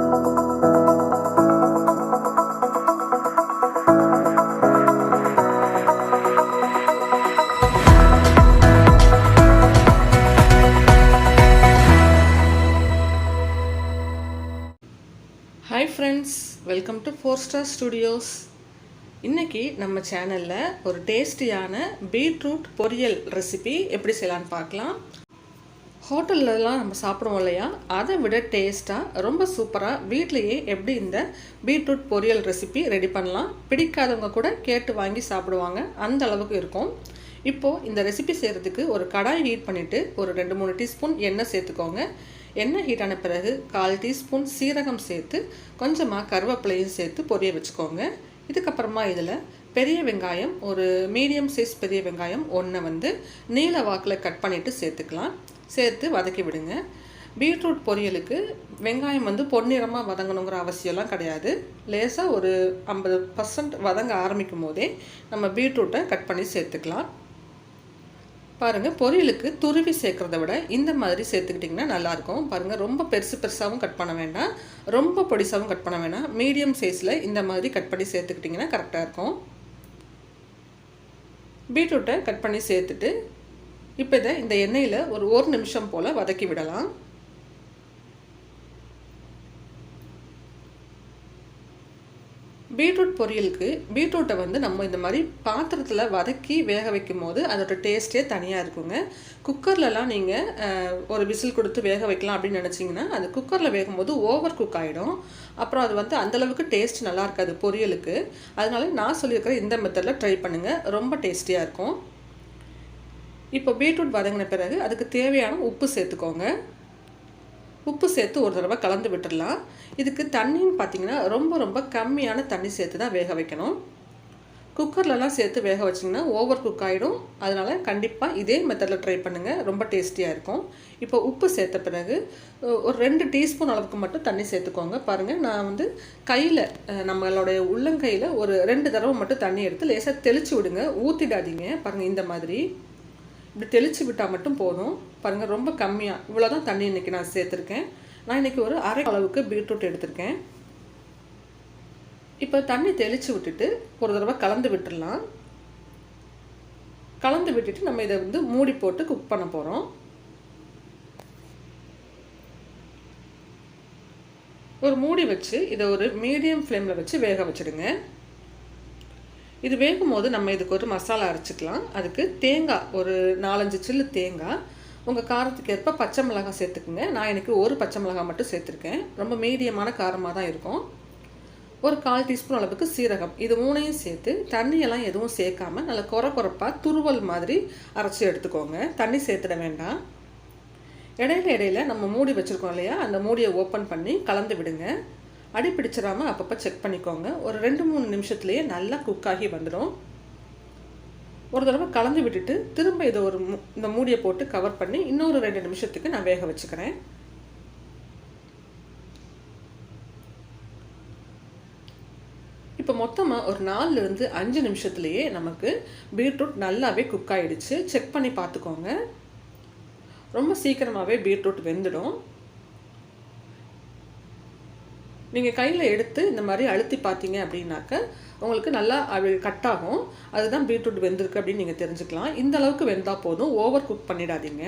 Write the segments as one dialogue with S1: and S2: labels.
S1: Hi friends welcome to four star studios இன்றைக்கி நம்ம சேனலில் ஒரு டேஸ்டியான பீட்ரூட் பொரியல் ரெசிபி எப்படி செய்யலான்னு பார்க்கலாம். ஹோட்டல்லலாம் நம்ம சாப்பிடுவோம் இல்லையா? அதை விட டேஸ்ட்டாக ரொம்ப சூப்பராக வீட்லேயே எப்படி இந்த பீட்ரூட் பொரியல் ரெசிபி ரெடி பண்ணலாம் பிடிக்காதவங்க கூட கேட்டு வாங்கி சாப்பிடுவாங்க. அந்த அளவுக்கு இருக்கும். இப்போது இந்த ரெசிபி செய்கிறதுக்கு ஒரு கடாய் ஹீட் பண்ணிவிட்டு ஒரு ரெண்டு மூணு டீஸ்பூன் எண்ணெய் சேர்த்துக்கோங்க. எண்ணெய் ஹீட் ஆன பிறகு கால் டீஸ்பூன் சீரகம் சேர்த்து கொஞ்சமாக கருவேப்பிலையும் சேர்த்து பொரிய வச்சுக்கோங்க. இதுக்கப்புறமா இதில் பெரிய வெங்காயம் ஒரு மீடியம் சைஸ் பெரிய வெங்காயம் ஒன்றை வந்து நீல வாக்கில் கட் பண்ணிவிட்டு சேர்த்துக்கலாம். சேர்த்து வதக்கி விடுங்க. பீட்ரூட் பொரியலுக்கு வெங்காயம் வந்து பொன்னிறமாக வதங்கணுங்கிற அவசியம்லாம் கிடையாது. லேசாக ஒரு ஐம்பது பர்சன்ட் வதங்க ஆரம்பிக்கும் போதே நம்ம பீட்ரூட்டை கட் பண்ணி சேர்த்துக்கலாம். பாருங்கள் பொரியலுக்கு துருவி சேர்க்குறத விட இந்த மாதிரி சேர்த்துக்கிட்டிங்கன்னா நல்லாயிருக்கும். பாருங்கள் ரொம்ப பெருசு பெருசாகவும் கட் பண்ண வேண்டாம். ரொம்ப பொடிசாகவும் கட் பண்ண வேண்டாம். மீடியம் சைஸில் இந்த மாதிரி கட் பண்ணி சேர்த்துக்கிட்டிங்கன்னா கரெக்டாக இருக்கும். பீட்ரூட்டை கட் பண்ணி சேர்த்துட்டு இப்போ இதை இந்த எண்ணெயில் ஒரு ஒரு நிமிஷம் போல் வதக்கி விடலாம். பீட்ரூட் பொரியலுக்கு பீட்ரூட்டை வந்து நம்ம இந்த மாதிரி பாத்திரத்தில் வதக்கி வேக வைக்கும் போது அதோட டேஸ்ட்டே தனியாக இருக்குங்க. குக்கர்லலாம் நீங்கள் ஒரு விசில் கொடுத்து வேக வைக்கலாம் அப்படின்னு நினச்சிங்கன்னா அது குக்கரில் வேகும்போது ஓவர் குக் ஆகிடும் அப்புறம் அது வந்து அந்தளவுக்கு டேஸ்ட் நல்லா இருக்காது பொரியலுக்கு. அதனால நான் சொல்லியிருக்கிற இந்த மெத்தடில் ட்ரை பண்ணுங்கள் ரொம்ப டேஸ்டியாக இருக்கும். இப்போ பீட்ரூட் வதங்கின பிறகு அதுக்கு தேவையான உப்பு சேர்த்துக்கோங்க. உப்பு சேர்த்து ஒரு தடவை கலந்து விட்டுடலாம். இதுக்கு தண்ணின்னு பார்த்தீங்கன்னா ரொம்ப ரொம்ப கம்மியான தண்ணி சேர்த்து தான் வேக வைக்கணும். குக்கர்லலாம் சேர்த்து வேக வச்சிங்கன்னா ஓவர் குக் ஆகிடும் அதனால் கண்டிப்பாக இதே மெத்தடில் ட்ரை பண்ணுங்கள் ரொம்ப டேஸ்டியாக இருக்கும். இப்போ உப்பு சேர்த்த பிறகு ஒரு ரெண்டு டீஸ்பூன் அளவுக்கு மட்டும் தண்ணி சேர்த்துக்கோங்க. பாருங்கள் நான் வந்து கையில் நம்மளுடைய உள்ளங்கையில் ஒரு ரெண்டு தடவை மட்டும் தண்ணி எடுத்து லேசாக தெளித்து விடுங்க. ஊற்றிடாதீங்க பாருங்கள் இந்த மாதிரி. இப்படி தெளித்து விட்டால் மட்டும் போதும். பாருங்கள் ரொம்ப கம்மியாக இவ்வளோ தான் தண்ணி இன்றைக்கி நான் சேர்த்துருக்கேன். நான் இன்றைக்கி ஒரு அரை அளவுக்கு பீட்ரூட் எடுத்திருக்கேன். இப்போ தண்ணி தெளித்து விட்டுட்டு ஒரு தடவை கலந்து விட்டுடலாம் கலந்து விட்டுட்டு நம்ம இதை வந்து மூடி போட்டு குக் பண்ண போகிறோம் ஒரு மூடி வச்சு இதை ஒரு மீடியம் ஃப்ளேமில் வச்சு வேக வச்சுடுங்க. இது வேகும் போது நம்ம இதுக்கு ஒரு மசாலா அரைச்சிக்கலாம். அதுக்கு தேங்காய் ஒரு நாலஞ்சு சில்லு தேங்காய் உங்கள் காரத்துக்கு ஏற்ப பச்சை மிளகாய் சேர்த்துக்குங்க. நான் எனக்கு ஒரு பச்சை மிளகாய் மட்டும் சேர்த்துருக்கேன். ரொம்ப மீடியமான காரமாக தான் இருக்கும். ஒரு கால் டீஸ்பூன் அளவுக்கு சீரகம். இது மூணையும் சேர்த்து தண்ணியெல்லாம் எதுவும் சேர்க்காம நல்லா குறை குறைப்பாக துருவல் மாதிரி அரைச்சி எடுத்துக்கோங்க. தண்ணி சேர்த்துட வேண்டாம். இடையில இடையில நம்ம மூடி வச்சுருக்கோம் இல்லையா? அந்த மூடியை ஓப்பன் பண்ணி கலந்து விடுங்க. அடி பிடிச்சிடாமல் அப்பப்போ செக் பண்ணிக்கோங்க. ஒரு ரெண்டு மூணு நிமிஷத்துலேயே நல்லா குக் ஆகி வந்துடும். ஒரு தடவை கலந்து விட்டுட்டு திரும்ப இதை ஒரு இந்த மூடியை போட்டு கவர் பண்ணி இன்னொரு ரெண்டு நிமிஷத்துக்கு நான் வேக வச்சுக்கிறேன். இப்போ மொத்தமாக ஒரு நாலுலேருந்து அஞ்சு நிமிஷத்துலேயே நமக்கு பீட்ரூட் நல்லாவே குக் ஆகிடுச்சு செக் பண்ணி பார்த்துக்கோங்க. ரொம்ப சீக்கிரமாகவே பீட்ரூட் வெந்துடும். நீங்கள் கையில் எடுத்து இந்த மாதிரி அழுத்தி பார்த்தீங்க அப்படின்னாக்க உங்களுக்கு நல்லா அது கட் ஆகும். அதுதான் பீட்ரூட் வெந்திருக்கு அப்படின்னு நீங்கள் தெரிஞ்சுக்கலாம். இந்த அளவுக்கு வெந்தால் போதும். ஓவர் குக் பண்ணிடாதீங்க.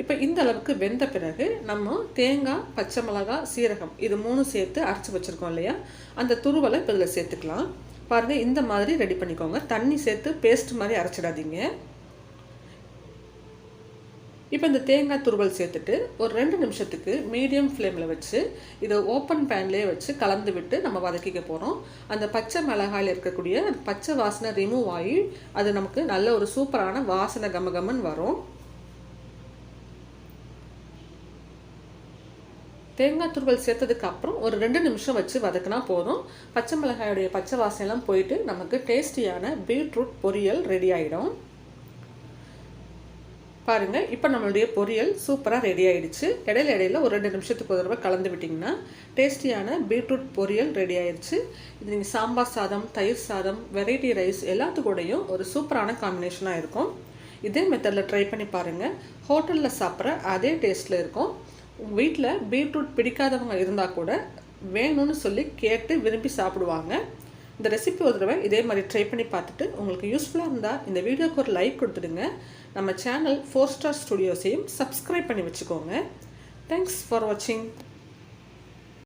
S1: இப்போ இந்த அளவுக்கு வெந்த பிறகு நம்ம தேங்காய் பச்சை மிளகாய் சீரகம் இது மூணும் சேர்த்து அரைச்சி வச்சுருக்கோம் இல்லையா? அந்த துருவலை இப்போ இதில் சேர்த்துக்கலாம். பாருங்கள் இந்த மாதிரி ரெடி பண்ணிக்கோங்க. தண்ணி சேர்த்து பேஸ்ட் மாதிரி அரைச்சிடாதீங்க. இப்போ இந்த தேங்காய் துருவல் சேர்த்துட்டு ஒரு ரெண்டு நிமிஷத்துக்கு மீடியம் ஃப்ளேமில் வச்சு இதை ஓப்பன் பேன்லேயே வச்சு கலந்து விட்டு நம்ம வதக்கிக்க போகிறோம் அந்த பச்சை மிளகாயில் இருக்கக்கூடிய பச்சை வாசனை ரிமூவ் ஆகி அது நமக்கு நல்ல ஒரு சூப்பரான வாசனை கமகமன் வரும். தேங்காய் துருவல் சேர்த்ததுக்கு அப்புறம் ஒரு ரெண்டு நிமிஷம் வச்சு வதக்கினா போதும். பச்சை மிளகாயுடைய பச்சை வாசனைலாம் போயிட்டு நமக்கு டேஸ்டியான பீட்ரூட் பொரியல் ரெடி ஆகிடும் பாருங்கள் இப்போ நம்மளுடைய பொரியல் சூப்பராக ரெடி ஆகிடுச்சு இடையில இடையில ஒரு ரெண்டு நிமிஷத்துக்கு ஒரு தடவை கலந்து விட்டிங்கன்னா டேஸ்டியான பீட்ரூட் பொரியல் ரெடி ஆயிடுச்சு. இது நீங்கள் சாம்பார் சாதம் தயிர் சாதம் வெரைட்டி ரைஸ் எல்லாத்துக்கூடையும் ஒரு சூப்பரான காம்பினேஷனாக இருக்கும். இதே மெத்தடில் ட்ரை பண்ணி பாருங்கள் ஹோட்டலில் சாப்பிட்ற அதே டேஸ்ட்டில் இருக்கும். உங்கள் வீட்டில் பீட்ரூட் பிடிக்காதவங்க இருந்தால் கூட வேணும்னு சொல்லி கேட்டு விரும்பி சாப்பிடுவாங்க. இந்த ரெசிபி ஒரு தடவை இதே மாதிரி ட்ரை பண்ணி பார்த்துட்டு உங்களுக்கு யூஸ்ஃபுல்லாக இருந்தால் இந்த வீடியோக்கு ஒரு லைக் கொடுத்துடுங்க. நம்ம சேனல் ஃபோர் ஸ்டார் ஸ்டுடியோஸையும் சப்ஸ்கிரைப் பண்ணி வச்சுக்கோங்க. தேங்க்ஸ் ஃபார் வாட்சிங்